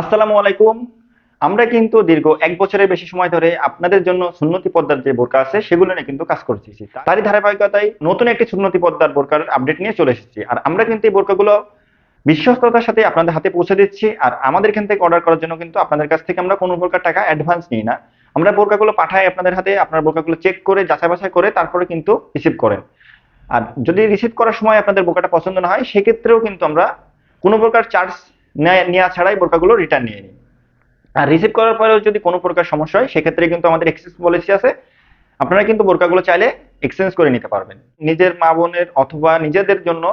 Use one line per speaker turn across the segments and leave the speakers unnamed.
আসসালামু আলাইকুম। আমরা কিন্তু দীর্ঘ এক বছরের বেশি সময় ধরে আপনাদের জন্য সুন্নতি পদ্মার যে বোরকা আছে, সেগুলো নিয়ে কিন্তু কাজ করছি। তারই ধারাবাহিকতায় নতুন একটি সুন্নতি পদ্মার বোরকার আপডেট নিয়ে চলে এসেছি। আর আমরা কিন্তু এই বোরকাগুলো বিশ্বস্ততার সাথে আপনাদের হাতে পৌঁছে দিচ্ছি। আর আমাদের এখান থেকে অর্ডার করার জন্য কিন্তু আপনাদের কাছ থেকে আমরা কোনো প্রকার টাকা অ্যাডভান্স নিই না। আমরা বোরকাগুলো পাঠাই আপনাদের হাতে, আপনার বোরকাগুলো চেক করে, যাচাই বাছাই করে তারপরে কিন্তু রিসিভ করেন। আর যদি রিসিভ করার সময় আপনাদের বোরকাটা পছন্দ না হয়, সেক্ষেত্রেও কিন্তু আমরা কোনো প্রকার চার্জ নেওয়া ছাড়াই বোরকাগুলো রিটার্ন নিয়ে নিই। আর রিসিভ করার পরেও যদি কোনো প্রকার সমস্যা হয়, সেক্ষেত্রে কিন্তু আমাদের এক্সচেঞ্জ পলিসি আছে। আপনারা কিন্তু বোরকাগুলো চাইলে এক্সচেঞ্জ করে নিতে পারবেন। নিজের মা বোনের অথবা নিজেদের জন্য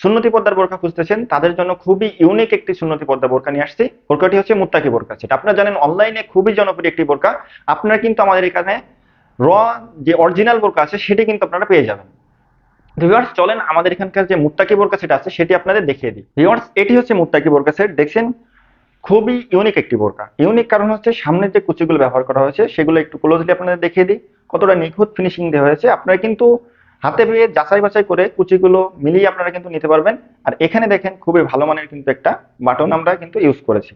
সুন্নতি পদ্মার বোরকা খুঁজতেছেন, তাদের জন্য খুবই ইউনিক একটি সুন্নতি পর্দা বোরকা নিয়ে আসছি। বোরকাটি হচ্ছে মুত্তাকি বোরকা সেটা। আপনারা জানেন অনলাইনে খুবই জনপ্রিয় একটি বোরকা আপনারা কিন্তু আমাদের এখানে র যে অরিজিনাল বোরকা আছে, সেটি কিন্তু আপনারা পেয়ে যাবেন। ভিউয়ার্স চলেন আমাদের এখানকার যে মুত্তাকি বোরকা সেট আছে, সেটি আপনাদের দেখিয়ে দিই। ভিউয়ার্স এটি হচ্ছে মুত্তাকি বোরকা সেট দেখছেন, খুবই ইউনিক একটি বোরকা। ইউনিক কারণ হচ্ছে সামনের যে কুচিগুলো ব্যবহার করা হয়েছে, সেগুলো একটু ক্লোজলি আপনাদের দেখিয়ে দিই। কতটা নিখুঁত ফিনিশিং দেওয়া হয়েছে। আপনারা কিন্তু হাতে পেয়ে যাচাই বাছাই করে কুচিগুলো মিলিয়ে আপনারা কিন্তু নিতে পারবেন। আর এখানে দেখেন, খুবই ভালো মানের কিন্তু একটা বাটন আমরা কিন্তু ইউজ করেছি।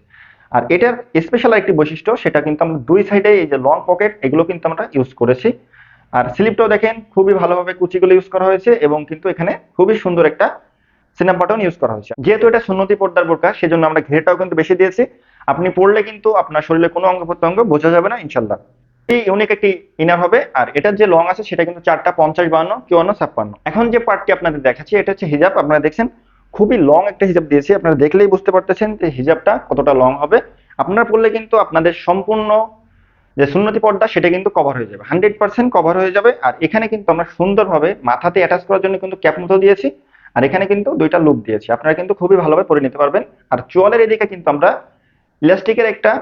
আর এটার স্পেশাল একটি বৈশিষ্ট্য, সেটা কিন্তু আমরা দুই সাইডে এই যে লং পকেট এগুলো কিন্তু আমরা ইউজ করেছি। আর স্লিপটাও দেখেন, খুবই ভালোভাবে কুচিগুলো ইউজ করা হয়েছে এবং কিন্তু এখানে খুবই সুন্দর একটা সিনাপ বাটন ইউজ করা হয়েছে। যেহেতু এটা সুন্নতি পর্দার বোরকা, সেজন্য আমরা ঘেরটাও কিন্তু বেশি দিয়েছি। আপনি পড়লে কিন্তু আপনার শরীরে কোনো অঙ্গ প্রত্যঙ্গ বোঝা যাবে না ইনশাল্লাহ এই ইউনিক একটি ইনার হবে, আর এটার যে লং আছে সেটা কিন্তু চারটা পঞ্চাশ বান্ন চুয়ান্ন, ছাপ্পান্ন। এখন যে পার্টটি আপনাদের দেখাচ্ছি, এটা হচ্ছে হিজাব আপনারা দেখছেন, খুবই লং একটা হিজাব দিয়েছি। আপনারা দেখলেই বুঝতে পারতেছেন যে হিজাবটা কতটা লং হবে। আপনারা পড়লে কিন্তু আপনাদের সম্পূর্ণ যে সুন্নতি পর্দা, সেটা কিন্তু কভার হয়ে যাবে। হান্ড্রেড পার্সেন্ট কভার হয়ে যাবে। আর এখানে কিন্তু আমরা সুন্দরভাবে মাথাতে অ্যাটাচ করার জন্য কিন্তু ক্যাপ মতো দিয়েছি। আর এখানে কিন্তু দুইটা লুক দিয়েছি। আপনারা কিন্তু খুবই ভালোভাবে পরে নিতে পারবেন। আর চোয়ালের এদিকে কিন্তু আমরা ইলাস্টিকের একটা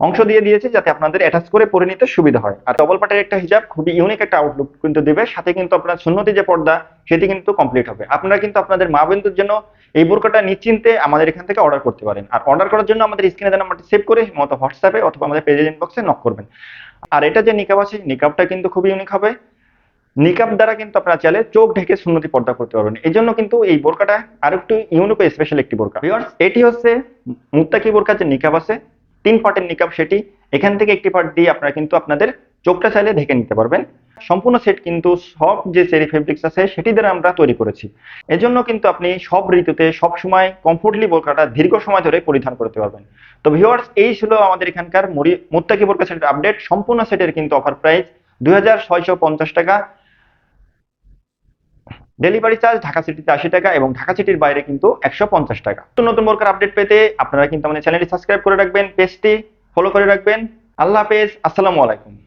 অংশ দিয়ে দিয়েছি যাতে আপনাদের অ্যাটাচ করে পরে নিতে সুবিধা হয়। আর ডবল পাটের একটা হিজাব খুবই ইউনিক একটা আউটলুক কিন্তু দেবে। সাথে কিন্তু আপনার সুন্নতি যে পর্দা সেটি কিন্তু কমপ্লিট হবে। আপনারা কিন্তু আপনাদের মা বিন্দুর জন্য এই বোরকাটা নিশ্চিন্তে আমাদের এখান থেকে অর্ডার করতে পারেন। আর অর্ডার করার জন্য আমাদের স্ক্রিনে দেওয়া নাম্বারটি সেভ করে মতো হোয়াটসঅ্যাপে অথবা আমাদের পেজের ইনবক্সে নক করবেন। আর এটা যে নিকাব আছে নিকাবটা কিন্তু খুবই ইউনিক হবে। নিকাব দ্বারা কিন্তু আপনারা চাইলে চোখ ঢেকে সুন্নতি পর্দা করতে পারবেন। এই জন্য কিন্তু এই বোরকাটা আর একটু ইউনিক স্পেশাল একটি বোরকা। এটি হচ্ছে মুত্তাকি বোরকা যে নিকাব আছে। তিন পার্টের নিকাব সেটি। এখান থেকে একটি পার্ট দিয়ে আপনারা কিন্তু আপনাদের চোখটা চাইলে ঢেকে নিতে পারবেন। সম্পূর্ণ সেট কিন্তু সব যে চেরি ফেব্রিক্স আছে, সেটি দ্বারা আমরা তৈরি করেছি। এজন্য কিন্তু আপনি সব ঋতুতে সব সময় কমফোর্টলি বোরকাটা দীর্ঘ সময় ধরে পরিধান করতে পারবেন। তো ভিউয়ার্স এই ছিল আমাদের এখানকার মুত্তাকি বোরকা সেটের আপডেট সম্পূর্ণ সেটের কিন্তু অফার প্রাইস দুই হাজার ছয়শো পঞ্চাশ টাকা। ডেলিভারি চার্জ ঢাকা সিটিতে আশি টাকা এবং ঢাকা সিটির বাইরে কিন্তু একশো পঞ্চাশ টাকা। নতুন নতুন বোরকার আপডেট পেতে আপনারা কিন্তু আমাদের চ্যানেলটি সাবস্ক্রাইব করে রাখবেন পেজটি ফলো করে রাখবেন। আল্লাহ হাফেজ, আসসালামু আলাইকুম।